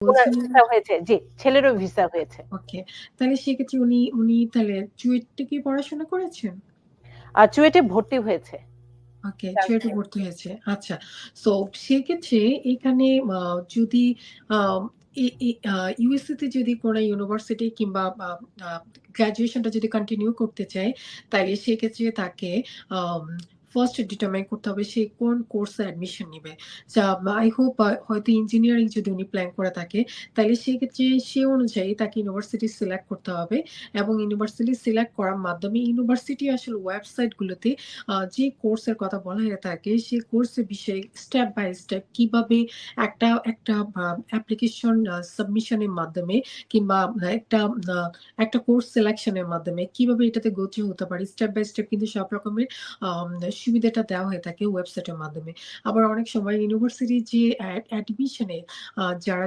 উনার ভিসা হয়েছে। জি, ছেলেরও ভিসা হয়েছে। ওকে। তাহলে সেক্ষেত্রে উনি উনি তাহলে চুয়েট থেকে পড়াশোনা করেছেন? আ চুয়েটে ভর্তি হয়েছে। ওকে, চুয়েটে ভর্তি হয়েছে। আচ্ছা। সো সেক্ষেত্রে এখানে যদি আ এ এ তে যদি কোন ইউনিভার্সিটি কিংবা গ্র্যাজুয়েশনটা যদি কন্টিনিউ করতে চায়, তাইলে সেক্ষেত্রে তাকে ফার্স্ট ডিটারমাইন করতে হবে সে কোন কোর্সে অ্যাডমিশন নিবে। যা আই হোপ হয়তো ইঞ্জিনিয়ারিং যদি উনি প্ল্যান করে থাকে, তাইলে সেক্ষেত্রে সে অনুযায়ী তাকে ইউনিভার্সিটি সিলেক্ট করতে হবে এবং ইউনিভার্সিটি সিলেক্ট করার মাধ্যমে ইউনিভার্সিটি আসলে ওয়েবসাইট গুলোতে আ যে কোর্সের কথা বলা হয়ে থাকে, সেই কোর্সের বিষয়ে স্টেপ বাই স্টেপ কীভাবে একটা একটা অ্যাপ্লিকেশন আ সাবমিশন এর মাধ্যমে কিংবা একটা একটা কোর্স সিলেকশন এর মাধ্যমে কীভাবে এটাতে গো থ্রু হতে পারে স্টেপ বাই স্টেপ কিন্তু সব রকমের আম সুবিধাটা দেওয়া হয়ে থাকে ওয়েবসাইটের মাধ্যমে। আবার অনেক সময় ইউনিভার্সিটি যে অ্যাডমিশনে যারা